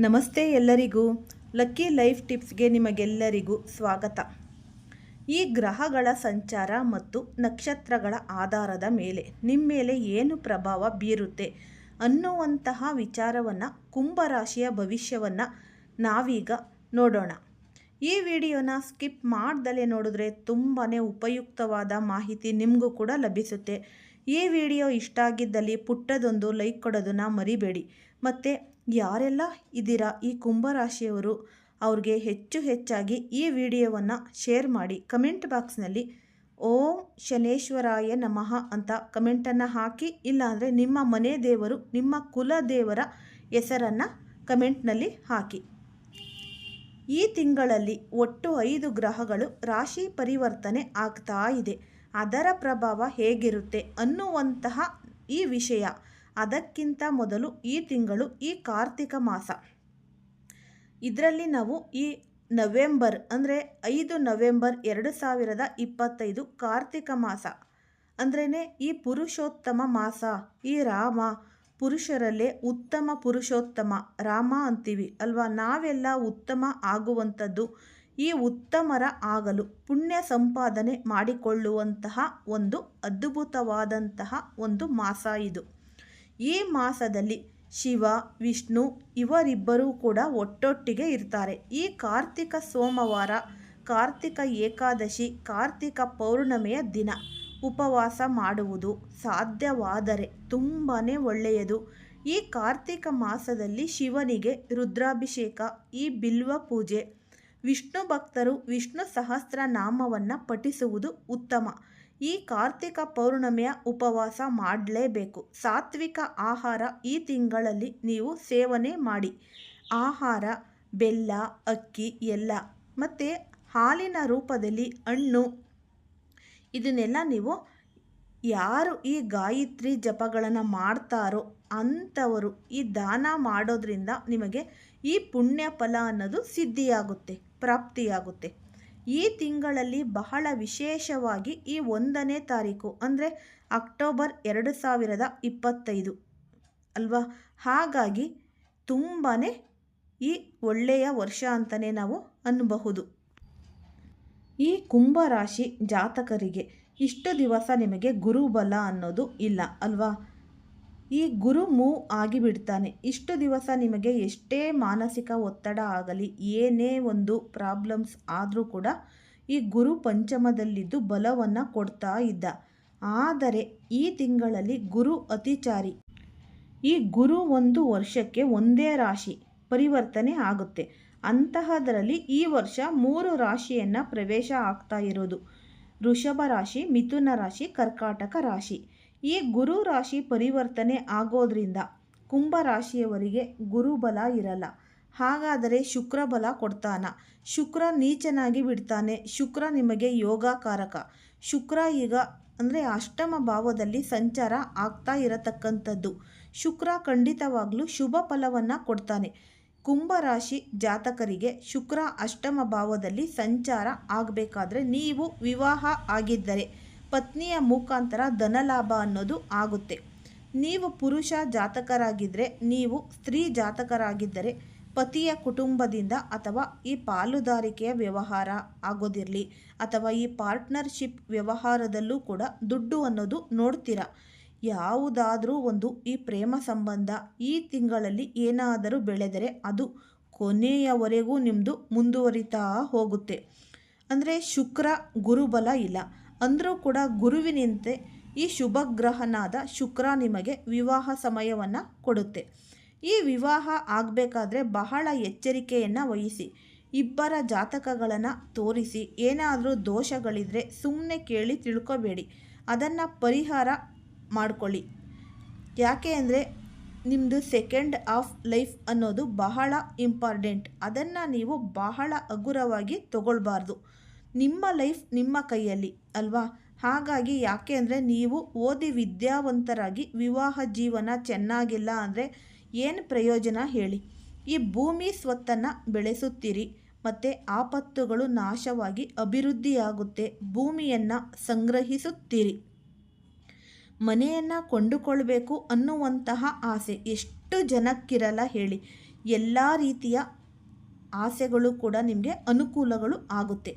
ನಮಸ್ತೆ ಎಲ್ಲರಿಗೂ. Lucky life ಟಿಪ್ಸ್ಗೆ ನಿಮಗೆಲ್ಲರಿಗೂ ಸ್ವಾಗತ. ಈ ಗ್ರಹಗಳ ಸಂಚಾರ ಮತ್ತು ನಕ್ಷತ್ರಗಳ ಆಧಾರದ ಮೇಲೆ ನಿಮ್ಮ ಮೇಲೆ ಏನು ಪ್ರಭಾವ ಬೀರುತ್ತೆ ಅನ್ನುವಂತಹ ವಿಚಾರವನ್ನು ಕುಂಭರಾಶಿಯ ಭವಿಷ್ಯವನ್ನು ನಾವೀಗ ನೋಡೋಣ. ಈ ವಿಡಿಯೋನ ಸ್ಕಿಪ್ ಮಾಡ್ದಲೇ ನೋಡಿದ್ರೆ ತುಂಬಾ ಉಪಯುಕ್ತವಾದ ಮಾಹಿತಿ ನಿಮಗೂ ಕೂಡ ಲಭಿಸುತ್ತೆ. ಈ ವಿಡಿಯೋ ಇಷ್ಟ ಆಗಿದ್ದಲ್ಲಿ ಪುಟ್ಟದೊಂದು ಲೈಕ್ ಕೊಡೋದನ್ನು ಮರಿಬೇಡಿ. ಮತ್ತು ಯಾರೆಲ್ಲ ಇದ್ದೀರಾ ಈ ಕುಂಭರಾಶಿಯವರು ಅವ್ರಿಗೆ ಹೆಚ್ಚು ಹೆಚ್ಚಾಗಿ ಈ ವಿಡಿಯೋವನ್ನು ಶೇರ್ ಮಾಡಿ ಕಮೆಂಟ್ ಬಾಕ್ಸ್ನಲ್ಲಿ ಓಂ ಶನೇಶ್ವರಾಯ ನಮಃ ಅಂತ ಕಮೆಂಟನ್ನು ಹಾಕಿ, ಇಲ್ಲಾಂದರೆ ನಿಮ್ಮ ಮನೆ ದೇವರು, ನಿಮ್ಮ ಕುಲ ದೇವರ ಹೆಸರನ್ನು ಕಮೆಂಟ್ನಲ್ಲಿ ಹಾಕಿ. ಈ ತಿಂಗಳಲ್ಲಿ ಒಟ್ಟು ಐದು ಗ್ರಹಗಳು ರಾಶಿ ಪರಿವರ್ತನೆ ಆಗ್ತಾ ಇದೆ. ಅದರ ಪ್ರಭಾವ ಹೇಗಿರುತ್ತೆ ಅನ್ನುವಂತಹ ಈ ವಿಷಯ ಅದಕ್ಕಿಂತ ಮೊದಲು ಈ ತಿಂಗಳು ಈ ಕಾರ್ತಿಕ ಮಾಸ. ಇದರಲ್ಲಿ ನಾವು ಈ ನವೆಂಬರ್ ಅಂದರೆ ಐದು ನವೆಂಬರ್ ಎರಡು ಸಾವಿರದ ಇಪ್ಪತ್ತೈದು ಕಾರ್ತಿಕ ಮಾಸ. ಅಂದ್ರೇ ಈ ಪುರುಷೋತ್ತಮ ಮಾಸ, ಈ ರಾಮ ಪುರುಷರಲ್ಲೇ ಉತ್ತಮ ಪುರುಷೋತ್ತಮ, ರಾಮ ಅಂತೀವಿ ಅಲ್ವಾ? ನಾವೆಲ್ಲ ಉತ್ತಮ ಆಗುವಂಥದ್ದು ಈ ಉತ್ತಮರ ಆಗಲು ಪುಣ್ಯ ಸಂಪಾದನೆ ಮಾಡಿಕೊಳ್ಳುವಂತಹ ಒಂದು ಅದ್ಭುತವಾದಂತಹ ಒಂದು ಮಾಸ ಇದು. ಈ ಮಾಸದಲ್ಲಿ ಶಿವ, ವಿಷ್ಣು ಇವರಿಬ್ಬರೂ ಕೂಡ ಒಟ್ಟೊಟ್ಟಿಗೆ ಇರ್ತಾರೆ. ಈ ಕಾರ್ತಿಕ ಸೋಮವಾರ, ಕಾರ್ತಿಕ ಏಕಾದಶಿ, ಕಾರ್ತಿಕ ಪೌರ್ಣಮಿಯ ದಿನ. ಉಪವಾಸ ಮಾಡುವುದು ಸಾಧ್ಯವಾದರೆ ತುಂಬಾ ಒಳ್ಳೆಯದು. ಈ ಕಾರ್ತಿಕ ಮಾಸದಲ್ಲಿ ಶಿವನಿಗೆ ರುದ್ರಾಭಿಷೇಕ, ಈ ಬಿಲ್ವ ಪೂಜೆ. ವಿಷ್ಣು ಭಕ್ತರು ವಿಷ್ಣು ಸಹಸ್ರನಾಮವನ್ನು ಪಠಿಸುವುದು ಉತ್ತಮ. ಈ ಕಾರ್ತಿಕ ಪೌರ್ಣಮಿಯ ಉಪವಾಸ ಮಾಡಲೇಬೇಕು. ಸಾತ್ವಿಕ ಆಹಾರ ಈ ತಿಂಗಳಲ್ಲಿ ನೀವು ಸೇವನೆ ಮಾಡಿ. ಆಹಾರ, ಬೆಲ್ಲ, ಅಕ್ಕಿ, ಎಲ್ಲ. ಮತ್ತು ಹಾಲಿನ ರೂಪದಲ್ಲಿ ಹಣ್ಣು. ಇದನ್ನೆಲ್ಲ ನೀವು ಯಾರು ಈ ಗಾಯತ್ರಿ ಜಪಗಳನ್ನು ಮಾಡ್ತಾರೋ ಅಂಥವರು ಈ ದಾನ ಮಾಡೋದ್ರಿಂದ ನಿಮಗೆ ಈ ಪುಣ್ಯ ಫಲ ಅನ್ನೋದು ಸಿದ್ಧಿಯಾಗುತ್ತೆ, ಪ್ರಾಪ್ತಿಯಾಗುತ್ತೆ. ಈ ತಿಂಗಳಲ್ಲಿ ಬಹಳ ವಿಶೇಷವಾಗಿ ಈ ಒಂದನೇ ತಾರೀಕು, ಅಂದರೆ ಅಕ್ಟೋಬರ್ ಎರಡು ಸಾವಿರದ ಇಪ್ಪತ್ತೈದು. ಅಲ್ವಾ? ಹಾಗಾಗಿ ತುಂಬಾ ಈ ಒಳ್ಳೆಯ ವರ್ಷ ಅಂತಲೇ ನಾವು ಅನ್ನಬಹುದು ಈ ಕುಂಭರಾಶಿ ಜಾತಕರಿಗೆ ಇಷ್ಟು ದಿವಸ ನಿಮಗೆ ಗುರುಬಲ ಅನ್ನೋದು ಇಲ್ಲ, ಅಲ್ವಾ? ಈ ಗುರು ಮೂವ್ ಆಗಿಬಿಡ್ತಾನೆ. ಇಷ್ಟು ದಿವಸ ನಿಮಗೆ ಎಷ್ಟೇ ಮಾನಸಿಕ ಒತ್ತಡ ಆಗಲಿ, ಏನೇ ಒಂದು ಪ್ರಾಬ್ಲಮ್ಸ್ ಆದರೂ ಕೂಡ ಈ ಗುರು ಪಂಚಮದಲ್ಲಿದ್ದು ಬಲವನ್ನು ಕೊಡ್ತಾ ಇದ್ದ. ಆದರೆ ಈ ತಿಂಗಳಲ್ಲಿ ಗುರು ಅತಿಚಾರಿ. ಈ ಗುರು ಒಂದು ವರ್ಷಕ್ಕೆ ಒಂದೇ ರಾಶಿ ಪರಿವರ್ತನೆ ಆಗುತ್ತೆ. ಅಂತಹದರಲ್ಲಿ ಈ ವರ್ಷ ಮೂರು ರಾಶಿಯನ್ನು ಪ್ರವೇಶ ಆಗ್ತಾ ಇರೋದು. ವೃಷಭ ರಾಶಿ, ಮಿಥುನ ರಾಶಿ, ಕರ್ಕಾಟಕ ರಾಶಿ. ಈ ಗುರು ರಾಶಿ ಪರಿವರ್ತನೆ ಆಗೋದ್ರಿಂದ ಕುಂಭ ರಾಶಿಯವರಿಗೆ ಗುರುಬಲ ಇರಲ್ಲ. ಹಾಗಾದರೆ ಶುಕ್ರ ಬಲ ಕೊಡ್ತಾನ. ಶುಕ್ರ ನೀಚನಾಗಿ ಬಿಡ್ತಾನೆ. ಶುಕ್ರ ನಿಮಗೆ ಯೋಗಕಾರಕ. ಶುಕ್ರ ಈಗ ಅಂದರೆ ಅಷ್ಟಮ ಭಾವದಲ್ಲಿ ಸಂಚಾರ ಆಗ್ತಾ ಇರತಕ್ಕಂಥದ್ದು. ಶುಕ್ರ ಖಂಡಿತವಾಗ್ಲೂ ಶುಭ ಫಲವನ್ನು ಕೊಡ್ತಾನೆ. ಕುಂಭರಾಶಿ ಜಾತಕರಿಗೆ ಶುಕ್ರ ಅಷ್ಟಮ ಭಾವದಲ್ಲಿ ಸಂಚಾರ ಆಗಬೇಕಾದ್ರೆ ನೀವು ವಿವಾಹ ಆಗಿದ್ದರೆ ಪತ್ನಿಯ ಮುಖಾಂತರ ಧನಲಾಭ ಅನ್ನೋದು ಆಗುತ್ತೆ. ನೀವು ಪುರುಷ ಜಾತಕರಾಗಿದ್ದರೆ ನೀವು ಸ್ತ್ರೀ ಜಾತಕರಾಗಿದ್ದರೆ ಪತಿಯ ಕುಟುಂಬದಿಂದ ಅಥವಾ ಈ ಪಾಲುದಾರಿಕೆಯ ವ್ಯವಹಾರ ಆಗೋದಿರಲಿ ಅಥವಾ ಈ ಪಾರ್ಟ್ನರ್ಶಿಪ್ ವ್ಯವಹಾರದಲ್ಲೂ ಕೂಡ ದುಡ್ಡು ಅನ್ನೋದು ನೋಡ್ತೀರಾ? ಯಾವುದಾದರೂ ಒಂದು ಈ ಪ್ರೇಮ ಸಂಬಂಧ ಈ ತಿಂಗಳಲ್ಲಿ ಏನಾದರೂ ಬೆಳೆದರೆ ಅದು ಕೊನೆಯವರೆಗೂ ನಿಮ್ಮದು ಮುಂದುವರಿತಾ ಹೋಗುತ್ತೆ. ಅಂದರೆ ಶುಕ್ರ, ಗುರುಬಲ ಇಲ್ಲ. ಅಂದರೂ ಕೂಡ ಗುರುವಿನಂತೆ ಈ ಶುಭ ಗ್ರಹನಾದ ಶುಕ್ರ ನಿಮಗೆ ವಿವಾಹ ಸಮಯವನ್ನು ಕೊಡುತ್ತೆ. ಈ ವಿವಾಹ ಆಗಬೇಕಾದ್ರೆ ಬಹಳ ಎಚ್ಚರಿಕೆಯನ್ನು ವಹಿಸಿ, ಇಬ್ಬರ ಜಾತಕಗಳನ್ನು ತೋರಿಸಿ, ಏನಾದರೂ ದೋಷಗಳಿದ್ರೆ ಸುಮ್ಮನೆ ಕೇಳಿ ತಿಳ್ಕೊಬೇಡಿ, ಅದನ್ನು ಪರಿಹಾರ ಮಾಡಿಕೊಳ್ಳಿ. ಯಾಕೆ ಅಂದರೆ ನಿಮ್ಮದು ಸೆಕೆಂಡ್ ಆಫ್ ಲೈಫ್ ಅನ್ನೋದು ಬಹಳ ಇಂಪಾರ್ಟೆಂಟ್ ಅದನ್ನು ನೀವು ಬಹಳ ಹಗುರವಾಗಿ ತಗೊಳ್ಬಾರ್ದು. ನಿಮ್ಮ ಲೈಫ್ ನಿಮ್ಮ ಕೈಯಲ್ಲಿ, ಅಲ್ವಾ? ಹಾಗಾಗಿ ಯಾಕೆ ಅಂದರೆ ನೀವು ಓದಿ ವಿದ್ಯಾವಂತರಾಗಿ ವಿವಾಹ ಜೀವನ ಚೆನ್ನಾಗಿಲ್ಲ ಅಂದರೆ ಏನು ಪ್ರಯೋಜನ ಹೇಳಿ. ಈ ಭೂಮಿ ಸ್ವತ್ತನ್ನು ಬೆಳೆಸುತ್ತೀರಿ, ಮತ್ತು ಆಪತ್ತುಗಳು ನಾಶವಾಗಿ ಅಭಿವೃದ್ಧಿಯಾಗುತ್ತೆ, ಭೂಮಿಯನ್ನು ಸಂಗ್ರಹಿಸುತ್ತೀರಿ. ಮನೆಯನ್ನು ಕೊಂಡುಕೊಳ್ಬೇಕು ಅನ್ನುವಂತಹ ಆಸೆ ಎಷ್ಟು ಜನಕ್ಕಿರಲ್ಲ ಹೇಳಿ. ಎಲ್ಲ ರೀತಿಯ ಆಸೆಗಳು ಕೂಡ ನಿಮಗೆ ಅನುಕೂಲಗಳು ಆಗುತ್ತೆ.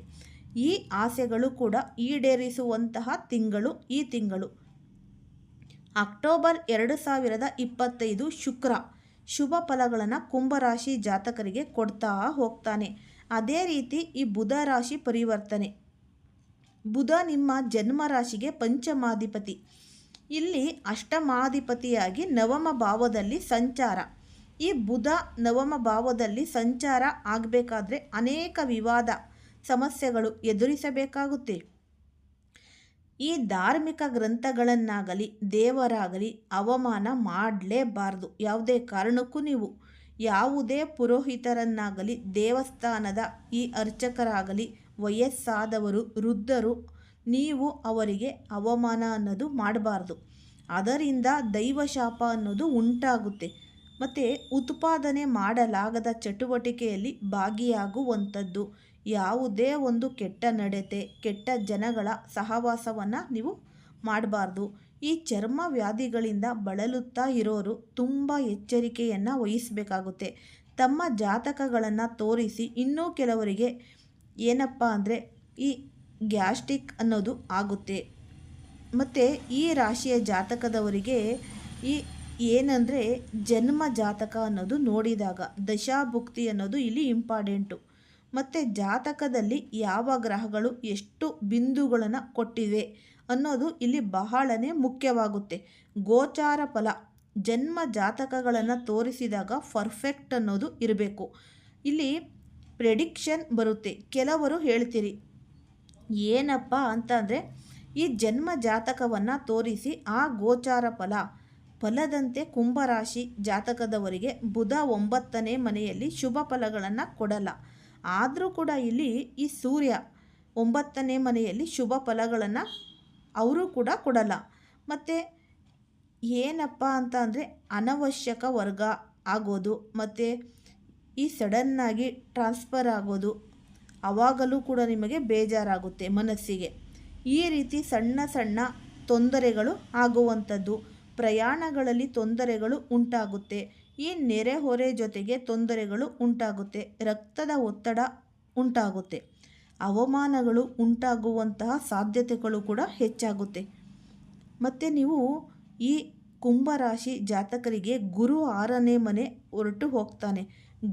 ಈ ಆಸೆಗಳು ಕೂಡ ಈಡೇರಿಸುವಂತಹ ತಿಂಗಳು, ಈ ತಿಂಗಳು. ಅಕ್ಟೋಬರ್ ಎರಡು ಸಾವಿರದ ಇಪ್ಪತ್ತೈದು ಶುಕ್ರ ಶುಭ ಫಲಗಳನ್ನು ಕುಂಭರಾಶಿ ಜಾತಕರಿಗೆ ಕೊಡ್ತಾ ಹೋಗ್ತಾನೆ. ಅದೇ ರೀತಿ ಈ ಬುಧ ರಾಶಿ ಪರಿವರ್ತನೆ. ಬುಧ ನಿಮ್ಮ ಜನ್ಮ ರಾಶಿಗೆ ಪಂಚಮಾಧಿಪತಿ. ಇಲ್ಲಿ ಅಷ್ಟಮಾಧಿಪತಿಯಾಗಿ ನವಮ ಭಾವದಲ್ಲಿ ಸಂಚಾರ. ಈ ಬುಧ ನವಮ ಭಾವದಲ್ಲಿ ಸಂಚಾರ ಆಗಬೇಕಾದ್ರೆ ಅನೇಕ ವಿವಾದ. ಸಮಸ್ಯೆಗಳು ಎದುರಿಸಬೇಕಾಗುತ್ತೆ. ಈ ಧಾರ್ಮಿಕ ಗ್ರಂಥಗಳನ್ನಾಗಲಿ, ದೇವರಾಗಲಿ ಅವಮಾನ ಮಾಡಲೇಬಾರದು. ಯಾವುದೇ ಕಾರಣಕ್ಕೂ ನೀವು ಯಾವುದೇ ಪುರೋಹಿತರನ್ನಾಗಲಿ, ದೇವಸ್ಥಾನದ ಈ ಅರ್ಚಕರಾಗಲಿ, ವಯಸ್ಸಾದವರು, ವೃದ್ಧರು, ನೀವು ಅವರಿಗೆ ಅವಮಾನ ಅನ್ನೋದು ಮಾಡಬಾರ್ದು. ಅದರಿಂದ ದೈವಶಾಪ ಅನ್ನೋದು ಉಂಟಾಗುತ್ತೆ. ಮತ್ತು ಉತ್ಪಾದನೆ ಮಾಡಲಾಗದ ಚಟುವಟಿಕೆಯಲ್ಲಿ ಭಾಗಿಯಾಗುವಂಥದ್ದು. ಯಾವುದೇ ಒಂದು ಕೆಟ್ಟ ನಡತೆ, ಕೆಟ್ಟ ಜನಗಳ ಸಹವಾಸವನ್ನು ನೀವು ಮಾಡಬಾರ್ದು. ಈ ಚರ್ಮ ವ್ಯಾಧಿಗಳಿಂದ ಬಳಲುತ್ತಾ ಇರೋರು ತುಂಬ ಎಚ್ಚರಿಕೆಯನ್ನು ವಹಿಸಬೇಕಾಗುತ್ತೆ. ತಮ್ಮ ಜಾತಕಗಳನ್ನು ತೋರಿಸಿ ಇನ್ನೂ ಕೆಲವರಿಗೆ ಏನಪ್ಪ ಅಂದರೆ ಈ ಗ್ಯಾಸ್ಟ್ರಿಕ್ ಅನ್ನೋದು ಆಗುತ್ತೆ. ಮತ್ತು ಈ ರಾಶಿಯ ಜಾತಕದವರಿಗೆ ಈ ಏನಂದರೆ ಜನ್ಮ ಜಾತಕ ಅನ್ನೋದು ನೋಡಿದಾಗ, ದಶಾಭುಕ್ತಿ ಅನ್ನೋದು ಇಲ್ಲಿ ಇಂಪಾರ್ಟೆಂಟು ಮತ್ತು ಜಾತಕದಲ್ಲಿ ಯಾವ ಗ್ರಹಗಳು ಎಷ್ಟು ಬಿಂದುಗಳನ್ನು ಕೊಟ್ಟಿವೆ ಅನ್ನೋದು ಇಲ್ಲಿ ಬಹಳನೇ ಮುಖ್ಯವಾಗುತ್ತೆ. ಗೋಚಾರ ಫಲ, ಜನ್ಮ ಜಾತಕಗಳನ್ನು ತೋರಿಸಿದಾಗ ಪರ್ಫೆಕ್ಟ್ ಅನ್ನೋದು ಇರಬೇಕು. ಇಲ್ಲಿ ಪ್ರೆಡಿಕ್ಷನ್ ಬರುತ್ತೆ. ಕೆಲವರು ಹೇಳ್ತೀರಿ, ಏನಪ್ಪ ಅಂತಂದರೆ ಈ ಜನ್ಮ ಜಾತಕವನ್ನು ತೋರಿಸಿ ಆ ಗೋಚಾರ ಫಲ, ಫಲದಂತೆ ಕುಂಭರಾಶಿ ಜಾತಕದವರಿಗೆ ಬುಧ ಒಂಬತ್ತನೇ ಮನೆಯಲ್ಲಿ ಶುಭ ಫಲಗಳನ್ನು ಕೊಡಲ್ಲ. ಆದರೂ ಕೂಡ ಇಲ್ಲಿ ಈ ಸೂರ್ಯ ಒಂಬತ್ತನೇ ಮನೆಯಲ್ಲಿ ಶುಭ ಫಲಗಳನ್ನು ಅವರು ಕೂಡ ಕೊಡಲ್ಲ. ಮತ್ತು ಏನಪ್ಪ ಅಂತ ಅಂದರೆ ಅನವಶ್ಯಕ ವರ್ಗ ಆಗೋದು, ಮತ್ತು ಈ ಸಡನ್ನಾಗಿ ಟ್ರಾನ್ಸ್ಫರ್ ಆಗೋದು ಆವಾಗಲೂ ಕೂಡ ನಿಮಗೆ ಬೇಜಾರಾಗುತ್ತೆ ಮನಸ್ಸಿಗೆ. ಈ ರೀತಿ ಸಣ್ಣ ಸಣ್ಣ ತೊಂದರೆಗಳು ಆಗುವಂಥದ್ದು, ಪ್ರಯಾಣಗಳಲ್ಲಿ ತೊಂದರೆಗಳು ಉಂಟಾಗುತ್ತೆ. ಈ ನೆರೆಹೊರೆ ಜೊತೆಗೆ ತೊಂದರೆಗಳು ಉಂಟಾಗುತ್ತೆ, ರಕ್ತದ ಒತ್ತಡ ಉಂಟಾಗುತ್ತೆ, ಅವಮಾನಗಳು ಉಂಟಾಗುವಂತಹ ಸಾಧ್ಯತೆಗಳು ಕೂಡ ಹೆಚ್ಚಾಗುತ್ತೆ. ಮತ್ತು ನೀವು ಈ ಕುಂಭರಾಶಿ ಜಾತಕರಿಗೆ ಗುರು ಆರನೇ ಮನೆ ಹೊರಟು ಹೋಗ್ತಾನೆ.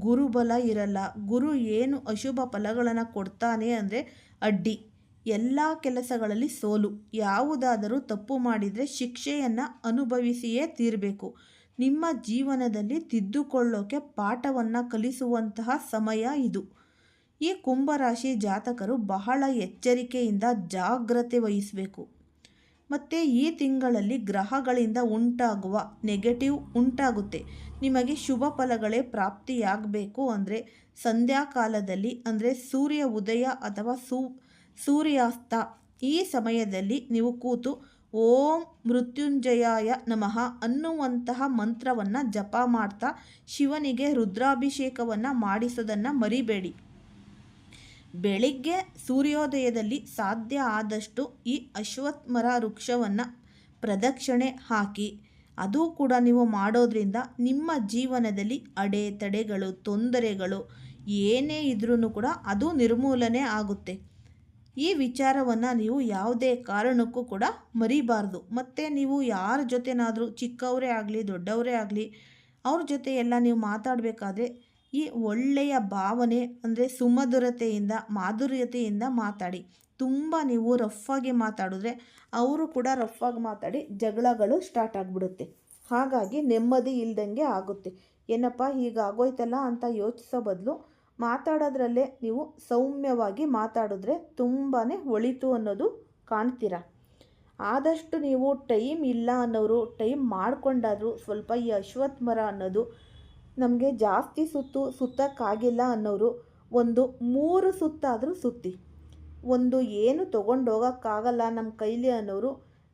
ಗುರುಬಲ ಇರಲ್ಲ, ಗುರು ಏನು ಅಶುಭ ಫಲಗಳನ್ನು ಕೊಡ್ತಾನೆ ಅಂದರೆ ಅಡ್ಡಿ. ಎಲ್ಲ ಕೆಲಸಗಳಲ್ಲಿ ಸೋಲು, ಯಾವುದಾದರೂ ತಪ್ಪು ಮಾಡಿದರೆ ಶಿಕ್ಷೆಯನ್ನು ಅನುಭವಿಸಿಯೇ ತೀರಬೇಕು. ನಿಮ್ಮ ಜೀವನದಲ್ಲಿ ತಿದ್ದುಕೊಳ್ಳೋಕೆ ಪಾಠವನ್ನು ಕಲಿಸುವಂತಹ ಸಮಯ ಇದು. ಈ ಕುಂಭರಾಶಿ ಜಾತಕರು ಬಹಳ ಎಚ್ಚರಿಕೆಯಿಂದ ಜಾಗ್ರತೆ ವಹಿಸಬೇಕು. ಮತ್ತು ಈ ತಿಂಗಳಲ್ಲಿ ಗ್ರಹಗಳಿಂದ ಉಂಟಾಗುವ ನೆಗೆಟಿವ್ ಉಂಟಾಗುತ್ತೆ. ನಿಮಗೆ ಶುಭ ಫಲಗಳೇ ಪ್ರಾಪ್ತಿಯಾಗಬೇಕು ಅಂದರೆ ಸಂಧ್ಯಾಕಾಲದಲ್ಲಿ ಅಂದರೆ ಸೂರ್ಯ ಉದಯ ಅಥವಾ ಸೂ ಸೂರ್ಯಾಸ್ತ ಈ ಸಮಯದಲ್ಲಿ ನೀವು ಕೂತು ಓಂ ಮೃತ್ಯುಂಜಯಾಯ ನಮಃ ಅನ್ನುವಂತಹ ಮಂತ್ರವನ್ನು ಜಪ ಮಾಡ್ತಾ ಶಿವನಿಗೆ ರುದ್ರಾಭಿಷೇಕವನ್ನು ಮಾಡಿಸೋದನ್ನು ಮರಿಬೇಡಿ. ಬೆಳಿಗ್ಗೆ ಸೂರ್ಯೋದಯದಲ್ಲಿ ಸಾಧ್ಯ ಆದಷ್ಟು ಈ ಅಶ್ವತ್ಮರ ವೃಕ್ಷವನ್ನು ಪ್ರದಕ್ಷಿಣೆ ಹಾಕಿ, ಅದು ಕೂಡ ನೀವು ಮಾಡೋದ್ರಿಂದ ನಿಮ್ಮ ಜೀವನದಲ್ಲಿ ಅಡೆತಡೆಗಳು, ತೊಂದರೆಗಳು ಏನೇ ಇದ್ರೂ ಕೂಡ ಅದು ನಿರ್ಮೂಲನೆ ಆಗುತ್ತೆ. ಈ ವಿಚಾರವನ್ನು ನೀವು ಯಾವುದೇ ಕಾರಣಕ್ಕೂ ಕೂಡ ಮರಿಬಾರ್ದು. ಮತ್ತು ನೀವು ಯಾರ ಜೊತೆನಾದರೂ ಚಿಕ್ಕವರೇ ಆಗಲಿ, ದೊಡ್ಡವರೇ ಆಗಲಿ, ಅವ್ರ ಜೊತೆ ಎಲ್ಲ ನೀವು ಮಾತಾಡಬೇಕಾದ್ರೆ ಈ ಒಳ್ಳೆಯ ಭಾವನೆ ಅಂದರೆ ಸುಮಧುರತೆಯಿಂದ, ಮಾಧುರ್ಯತೆಯಿಂದ ಮಾತಾಡಿ. ತುಂಬ ನೀವು ರಫ್ಫಾಗಿ ಮಾತಾಡಿದ್ರೆ ಅವರು ಕೂಡ ರಫ್ಫಾಗಿ ಮಾತಾಡಿ ಜಗಳಗಳು ಸ್ಟಾರ್ಟ್ ಆಗಿಬಿಡುತ್ತೆ. ಹಾಗಾಗಿ ನೆಮ್ಮದಿ ಇಲ್ದಂಗೆ ಆಗುತ್ತೆ. ಏನಪ್ಪ, ಹೀಗಾಗೋಯ್ತಲ್ಲ ಅಂತ ಯೋಚಿಸೋ ಬದಲು ಮಾತಾಡೋದ್ರಲ್ಲೇ ನೀವು ಸೌಮ್ಯವಾಗಿ ಮಾತಾಡಿದ್ರೆ ತುಂಬಾ ಒಳಿತು ಅನ್ನೋದು ಕಾಣ್ತೀರ? ಆದಷ್ಟು ನೀವು ಟೈಮ್ ಇಲ್ಲ ಅನ್ನೋರು, ಟೈಮ್ ಮಾಡಿಕೊಂಡಾದರೂ ಸ್ವಲ್ಪ ಈ ಅಶ್ವತ್ಥ ಮರ ಅನ್ನೋದು ನಮಗೆ ಜಾಸ್ತಿ ಸುತ್ತು, ಸುತ್ತಕ್ಕಾಗಿಲ್ಲ ಅನ್ನೋರು ಒಂದು ಮೂರು ಸುತ್ತಾದರೂ ಸುತ್ತಿ. ಒಂದು ಏನು ತೊಗೊಂಡೋಗೋಕ್ಕಾಗಲ್ಲ ನಮ್ಮ ಕೈಲಿ ಅನ್ನೋರು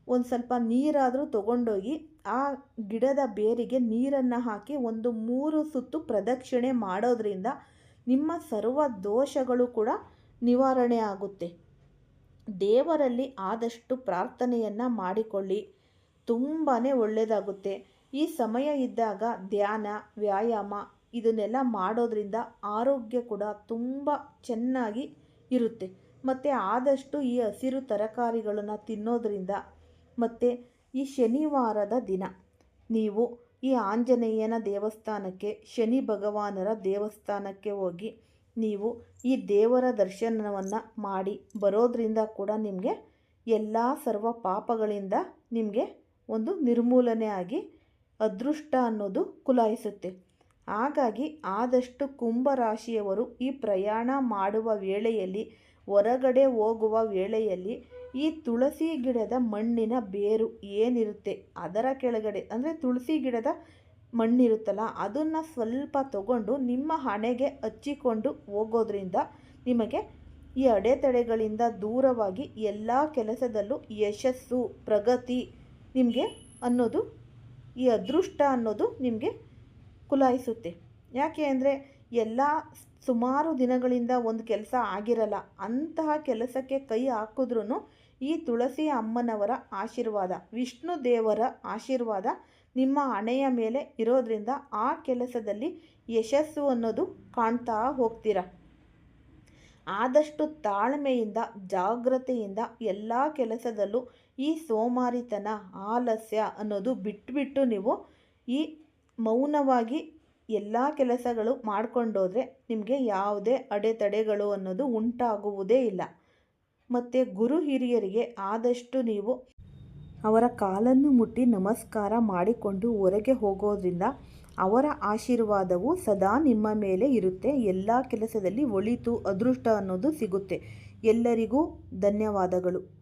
ಒಂದು ಸ್ವಲ್ಪ ನೀರಾದರೂ ತೊಗೊಂಡೋಗಿ ಆ ಗಿಡದ ಬೇರಿಗೆ ನೀರನ್ನು ಹಾಕಿ ಒಂದು ಮೂರು ಸುತ್ತು ಪ್ರದಕ್ಷಿಣೆ ಮಾಡೋದ್ರಿಂದ ನಿಮ್ಮ ಸರ್ವ ದೋಷಗಳು ಕೂಡ ನಿವಾರಣೆ ಆಗುತ್ತೆ. ದೇವರಲ್ಲಿ ಆದಷ್ಟು ಪ್ರಾರ್ಥನೆಯನ್ನು ಮಾಡಿಕೊಳ್ಳಿ. ತುಂಬಾ ಒಳ್ಳೆಯದಾಗುತ್ತೆ ಈ ಸಮಯ ಇದ್ದಾಗ ಧ್ಯಾನ, ವ್ಯಾಯಾಮ ಇದನ್ನೆಲ್ಲ ಮಾಡೋದ್ರಿಂದ ಆರೋಗ್ಯ ಕೂಡ ತುಂಬ ಚೆನ್ನಾಗಿ ಇರುತ್ತೆ. ಮತ್ತು ಆದಷ್ಟು ಈ ಹಸಿರು ತರಕಾರಿಗಳನ್ನು ತಿನ್ನೋದ್ರಿಂದ ಮತ್ತು ಈ ಶನಿವಾರದ ದಿನ ನೀವು ಈ ಆಂಜನೇಯನ ದೇವಸ್ಥಾನಕ್ಕೆ ಶನಿ ಭಗವಾನರ ದೇವಸ್ಥಾನಕ್ಕೆ ಹೋಗಿ ನೀವು ಈ ದೇವರ ದರ್ಶನವನ್ನು ಮಾಡಿ ಬರೋದರಿಂದ ಕೂಡ ನಿಮಗೆ ಎಲ್ಲ ಸರ್ವ ಪಾಪಗಳಿಂದ ನಿಮಗೆ ಒಂದು ನಿರ್ಮೂಲನೆ ಆಗಿ ಅದೃಷ್ಟ ಅನ್ನೋದು ಕುಲಾಯಿಸುತ್ತೆ. ಹಾಗಾಗಿ ಆದಷ್ಟು ಕುಂಭರಾಶಿಯವರು ಈ ಪ್ರಯಾಣ ಮಾಡುವ ವೇಳೆಯಲ್ಲಿ ಹೊರಗಡೆ ಹೋಗುವ ವೇಳೆಯಲ್ಲಿ ಈ ತುಳಸಿ ಗಿಡದ ಮಣ್ಣಿನ ಬೇರು ಏನಿರುತ್ತೆ? ಅದರ ಕೆಳಗಡೆ, ಅಂದರೆ ತುಳಸಿ ಗಿಡದ ಮಣ್ಣಿರುತ್ತಲ್ಲ, ಅದನ್ನು ಸ್ವಲ್ಪ ತಗೊಂಡು ನಿಮ್ಮ ಹಣೆಗೆ ಹಚ್ಚಿಕೊಂಡು ಹೋಗೋದ್ರಿಂದ ನಿಮಗೆ ಈ ಅಡೆತಡೆಗಳಿಂದ ದೂರವಾಗಿ ಎಲ್ಲ ಕೆಲಸದಲ್ಲೂ ಯಶಸ್ಸು, ಪ್ರಗತಿ ನಿಮಗೆ ಅನ್ನೋದು, ಈ ಅದೃಷ್ಟ ಅನ್ನೋದು ನಿಮಗೆ ಕುಲಾಯಿಸುತ್ತೆ. ಯಾಕೆ ಅಂದರೆ ಎಲ್ಲ ಸುಮಾರು ದಿನಗಳಿಂದ ಒಂದು ಕೆಲಸ ಆಗಿರಲ್ಲ, ಅಂತಹ ಕೆಲಸಕ್ಕೆ ಕೈ ಹಾಕಿದ್ರೂ ಈ ತುಳಸಿ ಅಮ್ಮನವರ ಆಶೀರ್ವಾದ. ವಿಷ್ಣು ದೇವರ ಆಶೀರ್ವಾದ ನಿಮ್ಮ ಹಣೆಯ ಮೇಲೆ ಇರೋದ್ರಿಂದ ಆ ಕೆಲಸದಲ್ಲಿ ಯಶಸ್ಸು ಅನ್ನೋದು ಕಾಣ್ತಾ ಹೋಗ್ತೀರ. ಆದಷ್ಟು ತಾಳ್ಮೆಯಿಂದ, ಜಾಗ್ರತೆಯಿಂದ ಎಲ್ಲ ಕೆಲಸದಲ್ಲೂ ಈ ಸೋಮಾರಿತನ, ಆಲಸ್ಯ ಅನ್ನೋದು ಬಿಟ್ಬಿಟ್ಟು ನೀವು ಈ ಮೌನವಾಗಿ ಎಲ್ಲ ಕೆಲಸಗಳು ಮಾಡ್ಕೊಂಡೋದ್ರೆ ನಿಮಗೆ ಯಾವುದೇ ಅಡೆತಡೆಗಳು ಅನ್ನೋದು ಉಂಟಾಗುವುದೇ ಇಲ್ಲ. ಮತ್ತು ಗುರು ಹಿರಿಯರಿಗೆ ಆದಷ್ಟು ನೀವು ಅವರ ಕಾಲನ್ನು ಮುಟ್ಟಿ ನಮಸ್ಕಾರ ಮಾಡಿಕೊಂಡು ಹೊರಗೆ ಹೋಗೋದ್ರಿಂದ ಅವರ ಆಶೀರ್ವಾದವು ಸದಾ ನಿಮ್ಮ ಮೇಲೆ ಇರುತ್ತೆ. ಎಲ್ಲ ಕೆಲಸದಲ್ಲಿ ಒಳಿತು, ಅದೃಷ್ಟ ಅನ್ನೋದು ಸಿಗುತ್ತೆ. ಎಲ್ಲರಿಗೂ ಧನ್ಯವಾದಗಳು.